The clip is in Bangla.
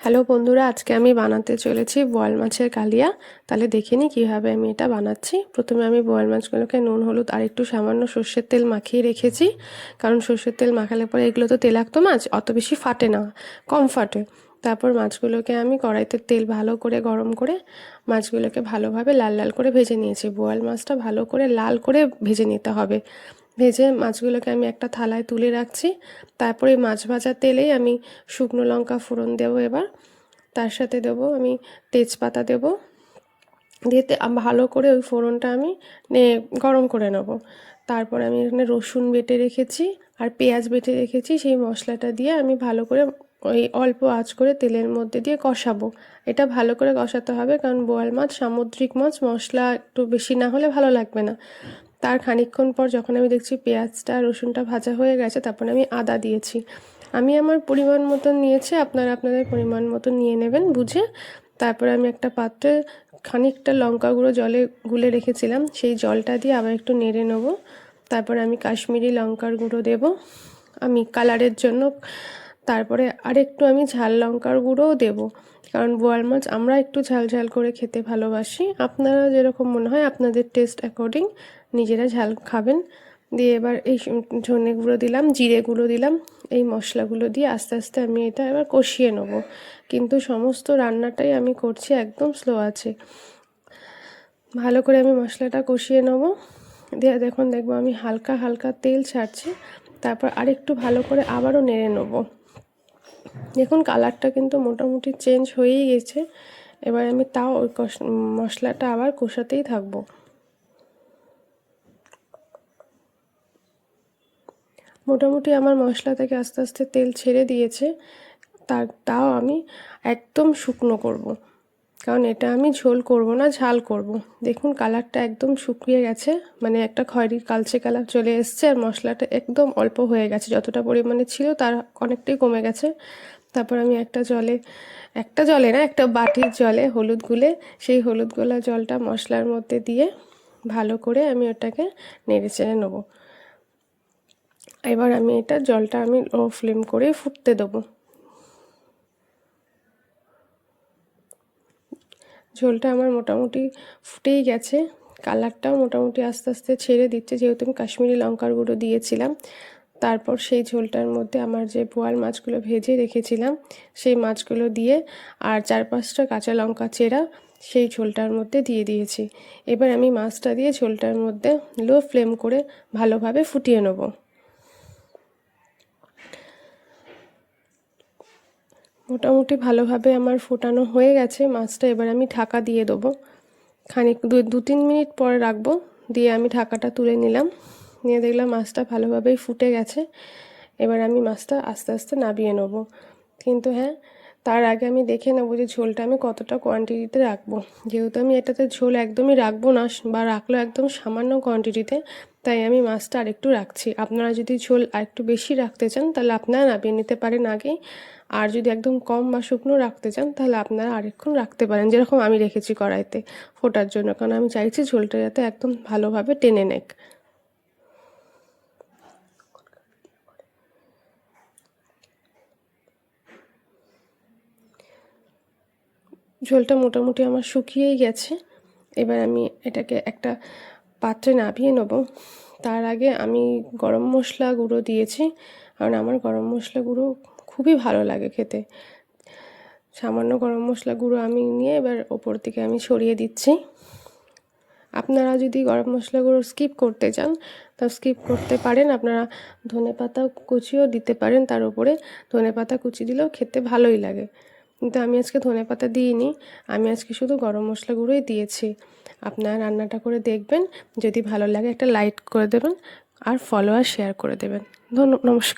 হ্যালো বন্ধুরা, আজকে আমি বানাতে চলেছি বোয়াল মাছের কালিয়া। তাহলে দেখে নিই কীভাবে আমি এটা বানাচ্ছি। প্রথমে আমি বোয়াল মাছগুলোকে নুন, হলুদ আর একটু সামান্য সর্ষের তেল মাখিয়ে রেখেছি। কারণ সর্ষের তেল মাখালে পরে এগুলো তো তেলাক্ত মাছ, অত বেশি ফাটে না, কম ফাটে। তারপর মাছগুলোকে আমি কড়াইতে তেল ভালো করে, গরম করে মাছগুলোকে ভালোভাবে লাল লাল করে ভেজে নিয়েছি। বোয়াল মাছটা ভালো করে লাল করে ভেজে নিতে হবে। ভেজে মাছগুলোকে আমি একটা থালায় তুলে রাখছি। তারপরে মাছ ভাজার তেলেই আমি শুকনো লঙ্কা ফোড়ন দেবো এবার। তার সাথে দেবো আমি তেজপাতা দেব। দিয়ে ভালো করে ওই ফোড়নটা আমি গরম করে নেব। তারপর আমি এখানে রসুন বেটে রেখেছি আর পেঁয়াজ বেটে রেখেছি। সেই মশলাটা দিয়ে আমি ভালো করে ওই অল্প আঁচ করে তেলের মধ্যে দিয়ে কষাবো। এটা ভালো করে কষাতে হবে কারণ বোয়াল মাছ, সামুদ্রিক মাছ, মশলা একটু বেশি না হলে ভালো লাগবে না। তার খানিকক্ষণ পর যখন আমি দেখছি পেঁয়াজটা, রসুনটা ভাজা হয়ে গেছে, তারপরে আমি আদা দিয়েছি। আমি আমার পরিমাণ মতন নিয়েছি, আপনারা আপনাদের পরিমাণ মতন নিয়ে নেবেন বুঝে। তারপরে আমি একটা পাত্রে খানিকটা লঙ্কা গুঁড়ো জলে গুলে রেখেছিলাম, সেই জলটা দিয়ে আবার একটু নেড়ে নেব। তারপরে আমি কাশ্মীরি লঙ্কার গুঁড়ো দেব। আমি কালারের জন্য তারপরে আরেকটু আমি ঝাল লঙ্কার গুঁড়োও দেবো। কারণ বোয়াল মাছ আমরা একটু ঝাল ঝাল করে খেতে ভালোবাসি। আপনারা যেরকম মনে হয় আপনাদের টেস্ট অ্যাকর্ডিং নিজেরা ঝাল খাবেন। দিয়ে এবার এই ধনে গুঁড়ো দিলাম, জিরে গুঁড়ো দিলাম, এই মশলাগুলো দিয়ে আস্তে আস্তে আমি এটা এবার কষিয়ে নেব। কিন্তু সমস্ত রান্নাটাই আমি করছি একদম স্লো আছে। ভালো করে আমি মশলাটা কষিয়ে নেব। দিয়ে দেখুন, দেখব আমি হালকা হালকা তেল ছাড়ছি। তারপর আরেকটু ভালো করে আবারও নেড়ে নেব। দেখুন কালারটা কিন্তু মোটামুটি চেঞ্জ হয়েই গেছে। এবার আমি তাও ওই মশলাটা আবার কষাতেই থাকব। মোটামুটি আমার মশলা থেকে আস্তে আস্তে তেল ছেড়ে দিয়েছে। তার, তাও আমি একদম শুকনো করব। কারণ এটা আমি ঝোল করব না, ঝাল করব। দেখুন কালারটা একদম শুকিয়ে গেছে মানে একটা খয়েরি কালচে কালার চলে এসছে আর মশলাটা একদম অল্প হয়ে গেছে। যতটা পরিমাণে ছিল তার অনেকটাই কমে গেছে। তারপর আমি একটা জলে একটা জলে না, একটা বাটির জলে হলুদ গুলে, সেই হলুদ গোলা জলটা মশলার মধ্যে দিয়ে ভালো করে আমি ওটাকে নেড়ে চেড়ে নেব। এবার আমি এটা জলটা আমি লো ফ্লেম করে ফুটতে দেবো। ঝোলটা আমার মোটামুটি ফুটেই গেছে। কালারটাও মোটামুটি আস্তে আস্তে ছেড়ে দিচ্ছে, যেহেতু আমি কাশ্মীরি লঙ্কার গুঁড়ো দিয়েছিলাম। তারপর সেই ঝোলটার মধ্যে আমার যে বোয়াল মাছগুলো ভেজে রেখেছিলাম, সেই মাছগুলো দিয়ে আর চার পাঁচটা কাঁচা লঙ্কা চেরা সেই ঝোলটার মধ্যে দিয়ে দিয়েছি। এবার আমি মাছটা দিয়ে ঝোলটার মধ্যে লো ফ্লেম করে ভালোভাবে ফুটিয়ে নেব। মোটামুটি ভালোভাবে আমার ফোটানো হয়ে গেছে। মাছটা এবার আমি ঢাকা দিয়ে দেবো। খানিক দু দু তিন মিনিট পরে রাখব। দিয়ে আমি ঢাকাটা তুলে নিলাম। নিয়ে দেখলাম মাছটা ভালোভাবেই ফুটে গেছে। এবার আমি মাছটা আস্তে আস্তে নাবিয়ে নেব। কিন্তু হ্যাঁ তার আগে আমি দেখে নেব যে ঝোলটা আমি কতটা কোয়ান্টিটিতে রাখব। যেহেতু আমি এটাতে ঝোল একদমই রাখব না, বা রাখল একদম সামান্য কোয়ান্টিটিতে তাই আমি মাছটা আরেকটু রাখছি। আপনারা যদি ঝোল আরেকটু বেশি রাখতে চান, তাহলে আপনারা নামিয়ে নিতে পারেন আগেই আর যদি একদম কম বা শুকনো রাখতে চান, তাহলে আপনারা আরেকক্ষণ রাখতে পারেন, যেরকম আমি রেখেছি কড়াইতে ফোটার জন্য। কারণ আমি চাইছি ঝোলটা যাতে একদম ভালোভাবে টেনে নেক। ঝোলটা মোটামুটি আমার শুকিয়েই গেছে। এবার আমি এটাকে একটা পাত্রে নামিয়ে নেব। তার আগে আমি গরম মশলা গুঁড়ো দিয়েছি, কারণ আমার গরম মশলা গুঁড়ো খুবই ভালো লাগে খেতে। সামান্য গরম মশলা গুঁড়ো আমি নিয়ে এবার ওপর থেকে আমি ছড়িয়ে দিচ্ছি। আপনারা যদি গরম মশলা গুঁড়ো স্কিপ করতে চান, তা স্কিপ করতে পারেন। আপনারা ধনে পাতা কুচিও দিতে পারেন তার উপরে। ধনে পাতা কুচি দিলেও খেতে ভালোই লাগে। কিন্তু আমি আজকে ধনে পাতা দিইনি। আমি আজকে শুধু গরম মশলা গুঁড়োই দিয়েছি। আপনার রান্নাটা করে দেখবেন। যদি ভালো লাগে একটা লাইক করে দেবেন আর ফলো আর শেয়ার করে দেবেন। ধন্য নমস্কার।